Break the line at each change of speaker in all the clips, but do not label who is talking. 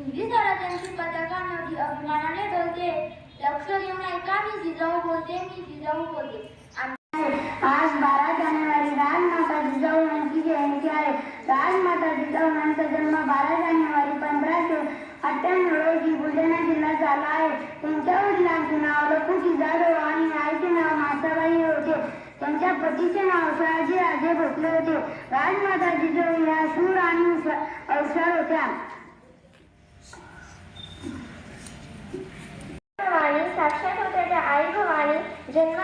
अभिमानाने डोलते हिंदी स्वराज्यांची पताका नदी अभिमानाने डोलते लक्ष घेऊन ऐका मी जिजाऊ बोलते मी जिजाऊ बोलते. आज बारा जानेवारी राजमाता जिजाऊ यांची जयंती आहे. राजमाता जिजाऊ यांचा जन्म बारा जानेवारी पंधराशे अठ्ठ्याण्णव रोजी बुलढाणा जिल्ह्यात झाला आहे. त्यांच्या वडिलांचे नाव लखुजी जाधव आणि आईचे नाव मासाबाई होते. त्यांच्या पतीचे नाव शहाजी राजे भोसले होते. राजमाता जिजाऊ या सूर आणि हुशार होत्या भवानी साक्षात होत्या त्या आई भवानी जन्म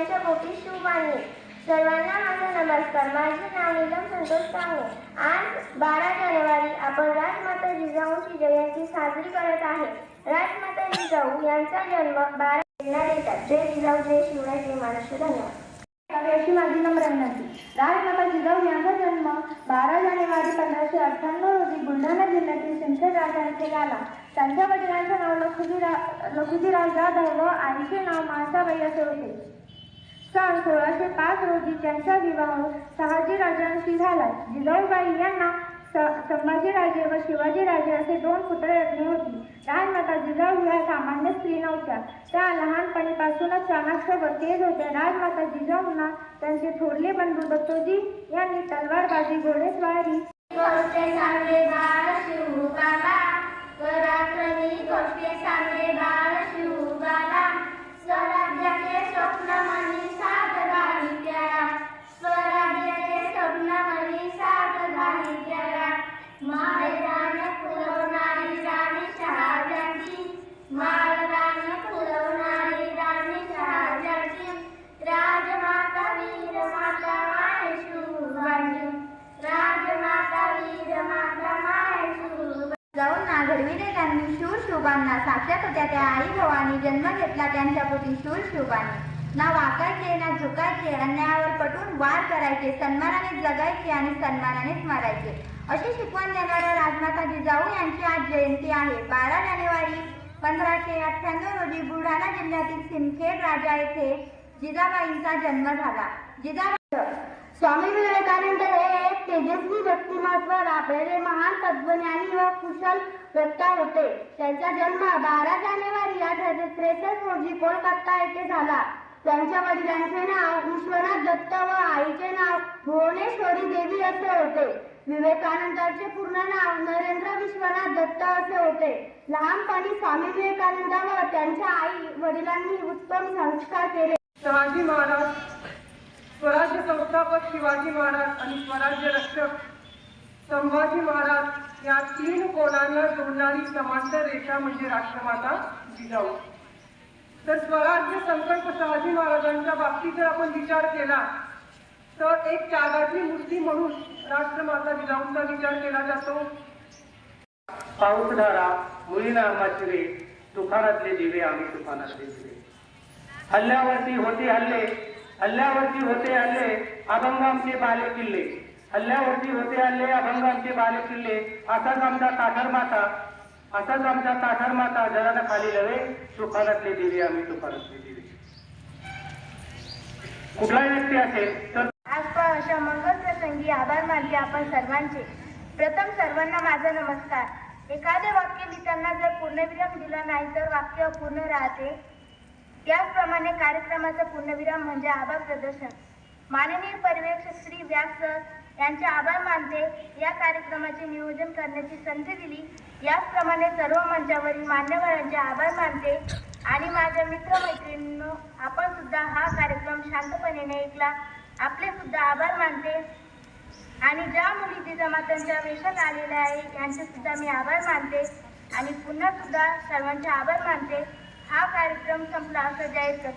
घेतला मोठी पोटी शिवबानी सर्वांना माझा नमस्कार. माझे नाव नीलम संतोष कांगे आज बारा जानेवारी आपण राजमाता जिजाऊंची जयंती साजरी करत आहे. राजमाता जिजाऊ यांचा जन्म बारा जानेवारीला देतात जय जिजाऊ जय शिवराय जय महाराष्ट्र. धन्यवाद. अशी माझी नम्र विनंती. राजमाता जिजाऊ यांचा जन्म बारा जानेवारी पंधराशे अठ्ठ्याण्णव रोजी बुलढाणा जिल्ह्यातील सिंदखेड राजा येथे झाला. त्यांच्या वडिलांचे नाव लखुजीराव लखुजीराव जाधव व आईचे नाव माणसाबाई असे होते. सन सोळाशे पाच रोजी त्यांचा विवाह शहाजीराजांशी झाला. जिजाऊबाई यांना स- संभाजीराजे व शिवाजीराजे असे दोन पुत्ररत्ने होती. राजमाता जिजाऊ ह्या सामान्य स्त्री नव्हत्या. त्या लहानपणीपासूनच चाणाक्ष व तेज होत्या. राजमाता जिजाऊंना त्यांचे थोरले बंधू दत्तोजी यांनी तलवारबाजी घोडेस्वारी गोष्टी सांगे बाळ शिवबाला पराक्रमी गोष्टी बाळ जाऊन ना घडविले त्यांनी शूर शोभांना साक्षात होत्या. त्या आई भवानी जन्म घेतला त्यांच्या पोटी शूर शोभाने ना वाकायचे ना झुकायचे अन्यायावर पटून वार करायचे सन्मानाने जगायचे आणि सन्मानानेच मारायचे अशी शिकवण देणाऱ्या राजमाता जिजाऊ यांची आज जयंती आहे. बारा जानेवारी पंधराशे अठ्ठ्याण्णव रोजी बुलढाणा जिल्ह्यातील सिंदखेड राजा येथे जिजाबाईंचा जन्म झाला. जिजाबाई स्वामी विवेकानंद हे एक तेजस्वी व्यक्तिमत्व लाभलेले महान तत्वज्ञानी व कुशल वक्ता होते. त्यांचा जन्म बारा जानेवारी अठराशे त्रेसष्ट रोजी कोलकाता येथे झाला. त्यांच्या वडिलांचे नाव विश्वनाथ दत्त व आईचे नाव भुवनेश्वरी देवी असे होते. विवेकानंदाचे पूर्ण नाव नरेंद्र विश्वनाथ दत्त असे होते. लहानपणी स्वामी विवेकानंद व त्यांच्या आई वडिलांनी उत्तम संस्कार केले.
शहाजी महाराज संस्थापक शिवाजी महाराज आणि स्वराज्य रक्षक संभाजी महाराज या तीन कोणांना जोडणारी समांतर रेषा म्हणजे राष्ट्रमाता जिजाऊ. तर स्वराज्य संकल्प शहाजी महाराजांच्या बाबतीत जर आपण विचार केला तर एक त्यागाची मूर्ती म्हणून राष्ट्रमाता जिजाऊंचा विचार केला जातो.
पाऊसधारा मुलीना आम्हाची रे तुफानातले दिवे आम्ही तुफानातले दिवे हल्ल्यावरती होते हल्ले हल्ल्यावरती होते हल्ले अभंग बाले किल्ले. हल्ल्यावरती होते हल्ले अभंग बाले किल्ले. असाच आमचा ताठर माता. असाच आमचा ताठर माता. जराला खाली लवे. सुखानातले दिवे आम्ही तुफानातले दिवे. कुठलाही व्यक्ती असेल तर
आज अशा मंगल प्रसंगी आभार मानले आपण सर्वांचे. प्रथम सर्वांना माझा नमस्कार. एखादे वाक्य लिहिताना जर पूर्णविराम दिला नाही तर वाक्य अपूर्ण राहते. त्याचप्रमाणे कार्यक्रमाचा पूर्णविराम म्हणजे आभार प्रदर्शन. माननीय पर्यवेक्षक श्री व्यास सर यांचे आभार मानते. या कार्यक्रमाचे नियोजन करण्याची संधी दिली. याचप्रमाणे सर्व मंचावरील मान्यवरांचे आभार मानते. आणि माझ्या मित्रमैत्रिणींनो आपण सुद्धा हा कार्यक्रम शांतपणे ऐकला आपले सुद्धा आभार मानते. आणि ज्या मुली जमातांच्या वेशात आलेल्या आहे यांचे सुद्धा मी आभार मानते. आणि पुन्हा सुद्धा सर्वांचे आभार मानते. हा कार्यक्रम संपला असं जाहीर कर